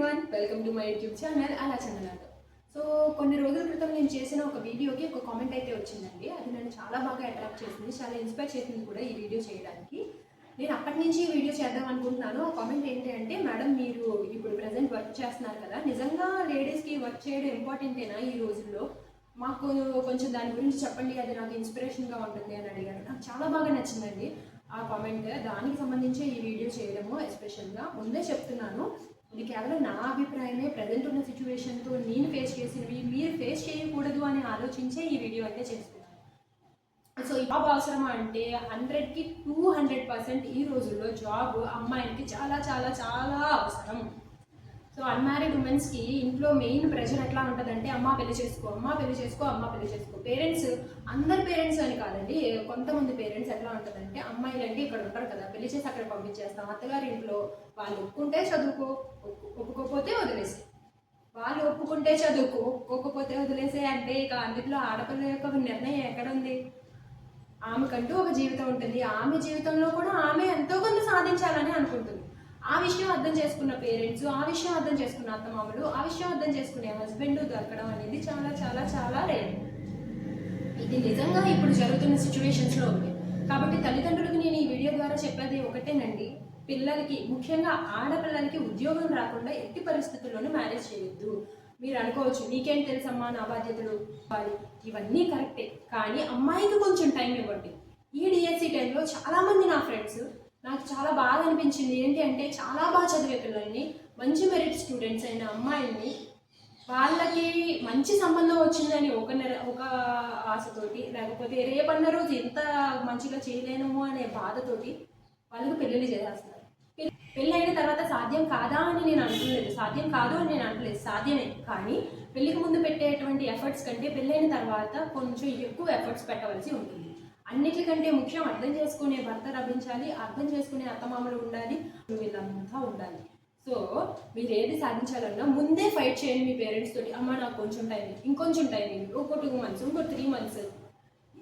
Everyone welcome to my YouTube channel అలా Chandanath so కొన్ని రోజుల క్రితం నేను చేసిన ఒక వీడియోకి ఒక కామెంట్ అయితే వచ్చిందండి. అది నన్ను చాలా బాగా అట్రాక్ట్ చేసింది. చాలా ఇన్స్పైర్ చేసింది కూడా ఈ వీడియో చేయడానికి. నేను అప్పటి నుంచి ఈ వీడియో చేద్దాం అనుకుంటున్నాను. ఆ కామెంట్ ఏంటి అంటే మేడం మీరు ఇప్పుడు ప్రజెంట్ వర్క్ చేస్తున్నారు కదా. నిజంగా లేడీస్కి వర్క్ చేయడం ఇంపార్టెంటేనా ఈ రోజుల్లో? మాకు కొంచెం దాని గురించి చెప్పండి. అది నాకు ఇన్స్పిరేషన్గా ఉంటుంది అని అడిగాను నాకు చాలా బాగా నచ్చిందండి ఆ కామెంట్ దానికి సంబంధించి ఈ వీడియో చేయడము ఎస్పెషల్గా ముందే చెప్తున్నాను. ఇది కేవలం నా అభిప్రాయమే. ప్రజెంట్ ఉన్న సిచ్యువేషన్తో నేను ఫేస్ చేసినవి మీరు ఫేస్ చేయకూడదు అని ఆలోచించే ఈ వీడియో అయితే చేస్తున్నాను. సో జాబ్ అవసరమా అంటే హండ్రెడ్కి టూ హండ్రెడ్ పర్సెంట్ ఈ రోజుల్లో జాబ్ అమ్మాయిలకి చాలా చాలా చాలా అవసరం. సో అన్మ్యారీడ్ ఉమెన్స్కి ఇంట్లో మెయిన్ ప్రెషర్ ఎట్లా ఉంటుందంటే అమ్మ పెళ్ళి చేసుకో అమ్మ పెళ్ళి చేసుకో అమ్మ పెళ్ళి చేసుకో. పేరెంట్స్ అందరు పేరెంట్స్ అని కాదండి కొంతమంది పేరెంట్స్ ఎట్లా ఉంటుందంటే అమ్మాయిలు అంటే ఇక్కడ ఉంటారు కదా పెళ్ళి చేసి అక్కడ పంపించేస్తాం. అత్తగారి ఇంట్లో వాళ్ళు ఒప్పుకుంటే చదువుకో ఒప్పు- ఒప్పుకోకపోతే వదిలేసి వాళ్ళు ఒప్పుకుంటే చదువుకో ఒప్పుకోకపోతే వదిలేసే అంటే ఇక అందులో ఆడపిల్ల యొక్క నిర్ణయం ఎక్కడ ఉంది ఆమెకంటూ ఒక జీవితం ఉంటుంది. ఆమె జీవితంలో కూడా ఆమె ఎంతో కొంత సాధించాలని అనుకుంటుంది. ఆ విషయం అర్థం చేసుకున్న పేరెంట్స్ ఆ విషయం అర్థం చేసుకున్న అత్తమామలు ఆ విషయం అర్థం చేసుకునే హస్బెండ్ దొరకడం అనేది చాలా చాలా చాలా రేర్ ఇది నిజంగా ఇప్పుడు జరుగుతున్న సిచ్యువేషన్స్లో ఉంది. కాబట్టి తల్లిదండ్రులకు నేను ఈ వీడియో ద్వారా చెప్పేది ఒకటేనండి. పిల్లలకి ముఖ్యంగా ఆడపిల్లలకి ఉద్యోగం రాకుండా ఎట్టి పరిస్థితుల్లోనూ మ్యారేజ్ చేయొద్దు. మీరు అనుకోవచ్చు నీకేం తెలుసమ్మా నా బాధ్యతలు? ఇవన్నీ కరెక్టే కానీ అమ్మాయికి కొంచెం టైం ఇవ్వండి. ఈ డిఎస్సి టైంలో చాలామంది నా ఫ్రెండ్స్ నాకు చాలా బాగా అనిపించింది. ఏంటి అంటే చాలా బాగా చదివే పిల్లల్ని మంచి మెరిట్ స్టూడెంట్స్ అయిన అమ్మాయిల్ని వాళ్ళకి మంచి సంబంధం వచ్చిందని ఒక నెల ఒక ఆశతోటి లేకపోతే రేపన్న రోజు ఎంత మంచిగా చేయలేము అనే బాధతోటి వాళ్ళకి పెళ్ళిళ్ళు చేసేస్తున్నారు. పెళ్ళి- అయిన తర్వాత సాధ్యం కాదా అని నేను అంటలేదు సాధ్యం కాదు అని నేను అంటలేదు సాధ్యమే. కానీ పెళ్ళికి ముందు పెట్టేటువంటి ఎఫర్ట్స్ కంటే పెళ్ళైన తర్వాత కొంచెం ఎక్కువ ఎఫర్ట్స్ పెట్టవలసి ఉంటుంది. అన్నిటికంటే ముఖ్యం అర్థం చేసుకునే భర్త లభించాలి అర్థం చేసుకునే అత్తమామలు ఉండాలి వీళ్ళంతా ఉండాలి. సో మీరు ఏది సాధించాలన్నా ముందే ఫైట్ చేయండి మీ పేరెంట్స్ తోటి. అమ్మ నాకు కొంచెం టైం ఇంకొంచెం టైం ఇవ్వు, ఇంకో టూ మంత్స్ ఇంకో త్రీ మంత్స్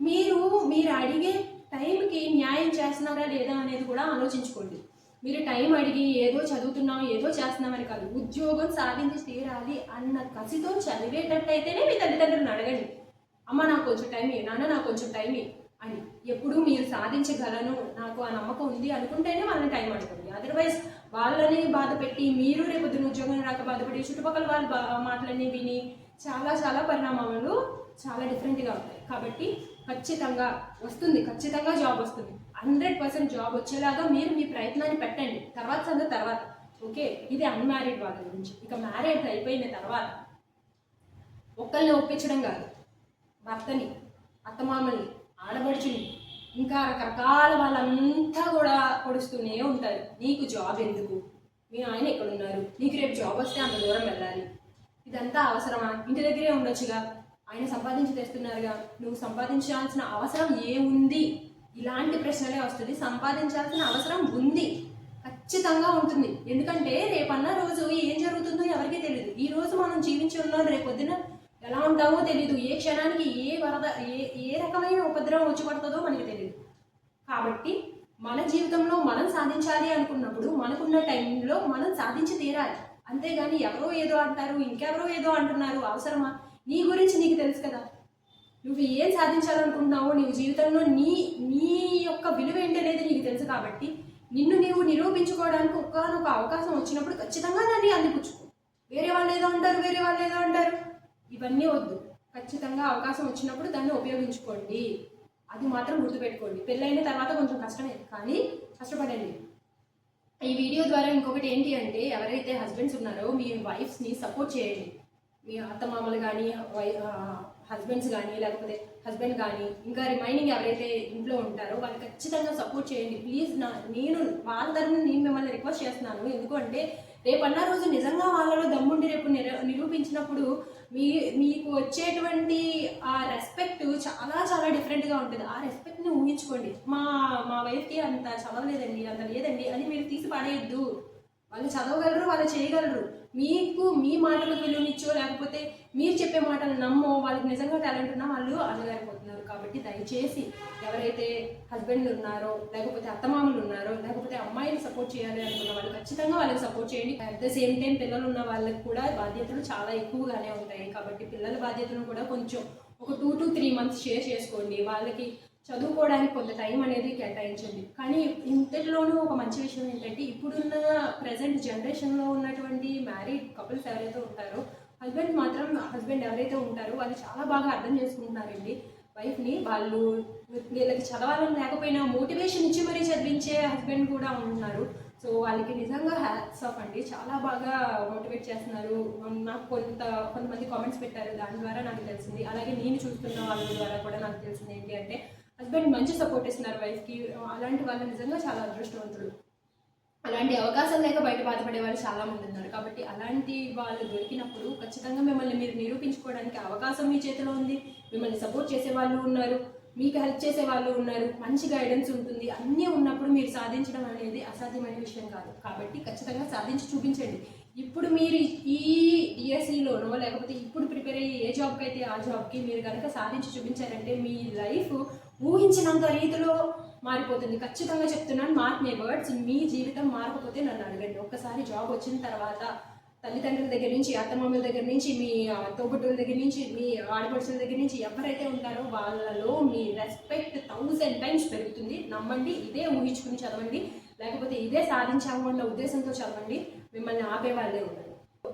మీరు మీరు అడిగే టైంకి న్యాయం చేస్తున్నారా లేదా అనేది కూడా ఆలోచించుకోండి. మీరు టైం అడిగి ఏదో చదువుతున్నాం ఏదో చేస్తున్నామని కాదు ఉద్యోగం సాధించి తీరాలి అన్న కసితో చదివేటట్టయితేనే మీ తల్లిదండ్రులను అడగండి. అమ్మ నాకు కొంచెం టైం నాన్న నాకు కొంచెం టైం అని. ఎప్పుడు మీరు సాధించగలను నాకు ఆ నమ్మకం ఉంది అనుకుంటేనే వాళ్ళని టైం అడుగుతుంది. అదర్వైజ్ వాళ్ళని బాధ పెట్టి మీరు రేపు ఉద్యోగం రాక బాధపడి చుట్టుపక్కల వాళ్ళ మాటలన్నీ విని చాలా చాలా పరిణామాలు చాలా డిఫరెంట్గా ఉంటాయి. కాబట్టి ఖచ్చితంగా వస్తుంది ఖచ్చితంగా జాబ్ వస్తుంది. హండ్రెడ్ పర్సెంట్ జాబ్ వచ్చేలాగా మీరు మీ ప్రయత్నాన్ని పెట్టండి. తర్వాత సంగతి తర్వాత. ఓకే? ఇది అన్మ్యారీడ్ వాళ్ళ గురించి. ఇక మ్యారేజ్ అయిపోయిన తర్వాత ఒక్కరిని ఒప్పించడం కాదు. భర్తని అత్తమామల్ని ఆడబడుచుని ఇంకా రకరకాల వాళ్ళంతా కూడా పొడుస్తూనే ఉంటారు. నీకు జాబ్ ఎందుకు? మీ ఆయన ఎక్కడ ఉన్నారు నీకు రేపు జాబ్ వస్తే అంత దూరం వెళ్ళాలి. ఇదంతా అవసరమా? ఇంటి దగ్గరే ఉండొచ్చుగా. ఆయన సంపాదించి తెస్తున్నారుగా. నువ్వు సంపాదించాల్సిన అవసరం ఏముంది ఇలాంటి ప్రశ్నలే వస్తుంది. సంపాదించాల్సిన అవసరం ఉంది. ఖచ్చితంగా ఉంటుంది. ఎందుకంటే రేపన్న రోజు ఏం జరుగుతుందో ఎవరికీ తెలియదు ఈ రోజు మనం జీవించి ఉన్నాం రేపు ఎలా ఉంటామో తెలియదు ఏ క్షణానికి ఏ వరద ఏ ఏ రకమైన ఉపద్రవం వచ్చి పడుతుందో మనకి తెలియదు కాబట్టి మన జీవితంలో మనం సాధించాలి అనుకున్నప్పుడు మనకున్న టైంలో మనం సాధించి తీరాలి. అంతేగాని ఎవరో ఏదో అంటారు ఇంకెవరో ఏదో అంటున్నారు అవసరమా? నీ గురించి నీకు తెలుసు కదా. నువ్వు ఏం సాధించాలనుకుంటున్నావో నీవు జీవితంలో నీ నీ యొక్క విలువ ఏంటనేది నీకు తెలుసు కాబట్టి నిన్ను నీవు నిరూపించుకోవడానికి ఒక్కనొక అవకాశం వచ్చినప్పుడు ఖచ్చితంగా దాన్ని అందిపుచ్చుకో. వేరే వాళ్ళు ఏదో అంటారు వేరే వాళ్ళు ఏదో అంటారు. ఇవన్నీ వద్దు. ఖచ్చితంగా అవకాశం వచ్చినప్పుడు దాన్ని ఉపయోగించుకోండి. అది మాత్రం గుర్తుపెట్టుకోండి. పెళ్ళైన తర్వాత కొంచెం కష్టమే కానీ కష్టపడండి. ఈ వీడియో ద్వారా ఇంకొకటి ఏంటి అంటే ఎవరైతే హస్బెండ్స్ ఉన్నారో మీ వైఫ్స్ని సపోర్ట్ చేయండి. మీ అత్తమామలు కానీ వై హస్బెండ్స్ కానీ లేకపోతే హస్బెండ్ కానీ ఇంకా రిమైనింగ్ ఎవరైతే ఇంట్లో ఉంటారో వాళ్ళు ఖచ్చితంగా సపోర్ట్ చేయండి. ప్లీజ్ నా నేను వాళ్ళ తరఫున నేను మిమ్మల్ని రిక్వెస్ట్ చేస్తున్నాను. ఎందుకంటే రేపన్న రోజు నిజంగా వాళ్ళలో దమ్ముండి రేపు నిరూపించినప్పుడు మీ మీకు వచ్చేటువంటి ఆ రెస్పెక్ట్ చాలా చాలా డిఫరెంట్గా ఉంటుంది. ఆ రెస్పెక్ట్ని ఊహించుకోండి. మా మా వైఫ్కి అంత చదవలేదండి అంత లేదండి అని మీరు తీసి పడేయద్దు. వాళ్ళు చదవగలరు వాళ్ళు చేయగలరు. మీకు మీ మాటలకు విలువనిచ్చో లేకపోతే మీరు చెప్పే మాటలు నమ్మో వాళ్ళకి నిజంగా టాలెంట్ ఉన్నా వాళ్ళు అడగారిపోతున్నారు కాబట్టి దయచేసి ఎవరైతే హస్బెండ్లు ఉన్నారో లేకపోతే అత్తమామలు ఉన్నారో లేకపోతే అమ్మాయిని సపోర్ట్ చేయాలి అనుకున్న వాళ్ళు ఖచ్చితంగా వాళ్ళకి సపోర్ట్ చేయండి. అట్ ద సేమ్ టైం పిల్లలు ఉన్న వాళ్ళకి కూడా బాధ్యతలు చాలా ఎక్కువగానే ఉంటాయి. కాబట్టి పిల్లల బాధ్యతను కూడా కొంచెం ఒక two to three months share చేసుకోండి. వాళ్ళకి చదువుకోవడానికి కొంత టైం అనేది కేటాయించండి. కానీ ఇంతలోనూ ఒక మంచి విషయం ఏంటంటే ఇప్పుడున్న ప్రజెంట్ జనరేషన్లో ఉన్నటువంటి మ్యారీడ్ కపుల్స్ ఎవరైతే ఉంటారో హస్బెండ్ మాత్రం హస్బెండ్ ఎవరైతే ఉంటారో వాళ్ళు చాలా బాగా అర్థం చేసుకుంటున్నారండి. వైఫ్ని వాళ్ళు వీళ్ళకి చదవాలని లేకపోయినా మోటివేషన్ ఇచ్చి మరీ చదివించే హస్బెండ్ కూడా ఉన్నారు సో వాళ్ళకి నిజంగా హ్యాట్స్ ఆఫ్ అండి. చాలా బాగా మోటివేట్ చేస్తున్నారు. నాకు కొంత కొంతమంది కామెంట్స్ పెట్టారు. దాని ద్వారా నాకు తెలిసింది. అలాగే నేను చూస్తున్న వాళ్ళ ద్వారా కూడా నాకు తెలిసింది ఏంటి అంటే హస్బెండ్ మంచి సపోర్ట్ ఇస్తున్నారు వైఫ్కి. అలాంటి వాళ్ళు నిజంగా చాలా అదృష్టవంతులు. అలాంటి అవకాశం లేక బయట బాధపడే వాళ్ళు చాలా మంది ఉన్నారు. కాబట్టి అలాంటి వాళ్ళు దొరికినప్పుడు ఖచ్చితంగా మిమ్మల్ని మీరు నిరూపించుకోవడానికి అవకాశం మీ చేతిలో ఉంది. మిమ్మల్ని సపోర్ట్ చేసే వాళ్ళు ఉన్నారు. మీకు హెల్ప్ చేసే వాళ్ళు ఉన్నారు. మంచి గైడెన్స్ ఉంటుంది. అన్నీ ఉన్నప్పుడు మీరు సాధించడం అనేది అసాధ్యమైన విషయం కాదు. కాబట్టి ఖచ్చితంగా సాధించి చూపించండి. ఇప్పుడు మీరు ఈ డిఎస్సిలోనో లేకపోతే ఇప్పుడు ప్రిపేర్ అయ్యే ఏ జాబ్కి అయితే ఆ జాబ్కి మీరు కనుక సాధించి చూపించారంటే మీ లైఫ్ ఊహించినంత రీతిలో మారిపోతుంది. ఖచ్చితంగా చెప్తున్నాను మార్క్ నే వర్డ్స్ మీ జీవితం మారకపోతే నన్ను అడగండి. ఒక్కసారి జాబ్ వచ్చిన తర్వాత తల్లిదండ్రుల దగ్గర నుంచి అత్తమామల దగ్గర నుంచి మీ తోబుట్టుల దగ్గర నుంచి మీ ఆడపడుచుల దగ్గర నుంచి ఎవరైతే ఉంటారో వాళ్ళలో మీ రెస్పెక్ట్ థౌజండ్ టైమ్స్ పెరుగుతుంది. నమ్మండి ఇదే ఊహించుకుని చదవండి. లేకపోతే ఇదే సాధించాము అన్న ఉద్దేశంతో చదవండి మిమ్మల్ని ఆపే వాళ్ళే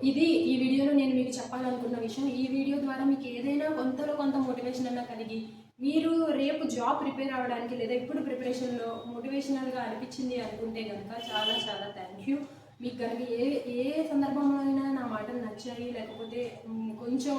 ఇది ఈ వీడియోలో నేను మీకు చెప్పాలనుకున్న విషయం. ఈ వీడియో ద్వారా మీకు ఏదైనా కొంతలో కొంత మోటివేషన్ అన్నా కలిగి మీరు రేపు జాబ్ ప్రిపేర్ అవ్వడానికి లేదా ఇప్పుడు ప్రిపరేషన్లో మోటివేషనల్గా అనిపించింది అనుకుంటే కనుక చాలా చాలా థ్యాంక్ యూ మీకు కనుక ఏ ఏ సందర్భంలో అయినా నా మాటలు నచ్చాయి లేకపోతే కొంచెం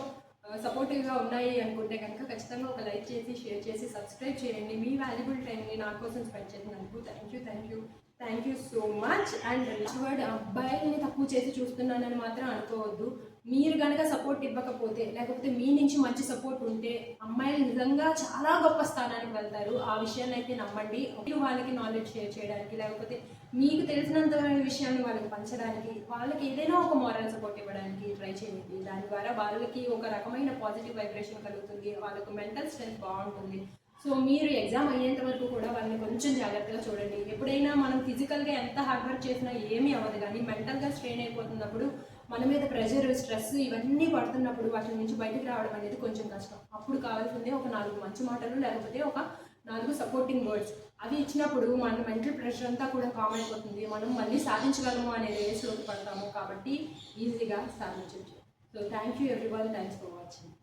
సపోర్టివ్గా ఉన్నాయి అనుకుంటే కనుక ఖచ్చితంగా ఒక లైక్ చేసి షేర్ చేసి సబ్స్క్రైబ్ చేయండి. మీ వాల్యుబుల్ టైంని నా కోసం స్పెండ్ చేసినందుకు thank you thank you thank you so much and word అబ్బాయిల్ని తక్కువ చేసి చూస్తున్నానని మాత్రం అనుకోవద్దు. మీరు కనుక సపోర్ట్ ఇవ్వకపోతే లేకపోతే మీ నుంచి మంచి సపోర్ట్ ఉంటే అమ్మాయిలు నిజంగా చాలా గొప్ప స్థానానికి వెళ్తారు. ఆ విషయాన్ని అయితే నమ్మండి. వాళ్ళకి నాలెడ్జ్ షేర్ చేయడానికి లేకపోతే మీకు తెలిసినంత విషయాన్ని వాళ్ళకి పంచడానికి వాళ్ళకి ఏదైనా ఒక మోరల్ సపోర్ట్ ఇవ్వడానికి ట్రై చేయండి. దాని ద్వారా వాళ్ళకి ఒక రకమైన పాజిటివ్ వైబ్రేషన్ కలుగుతుంది వాళ్ళకు మెంటల్ స్ట్రెంత్ బాగుంటుంది. సో మీరు ఎగ్జామ్ అయ్యేంత వరకు కూడా వాళ్ళని కొంచెం జాగ్రత్తగా చూడండి. ఎప్పుడైనా మనం ఫిజికల్గా ఎంత హార్డ్ వర్క్ చేసినా ఏమీ అవ్వదు కానీ మెంటల్గా స్ట్రెయిన్ అయిపోతున్నప్పుడు మన మీద ప్రెషర్ స్ట్రెస్ ఇవన్నీ పడుతున్నప్పుడు వాటి నుంచి బయటకు రావడం అనేది కొంచెం కష్టం. అప్పుడు కావాల్సిందే ఒక నాలుగు మంచి మాటలు లేకపోతే ఒక నాలుగు సపోర్టింగ్ వర్డ్స్ అవి ఇచ్చినప్పుడు మన మెంటల్ ప్రెషర్ అంతా కూడా కామ్ అయిపోతుంది. మనం మళ్ళీ సాధించగలము అనే రేస్లోకి పడతాము కాబట్టి ఈజీగా సాధించవచ్చు. So thank you everyone thanks for watching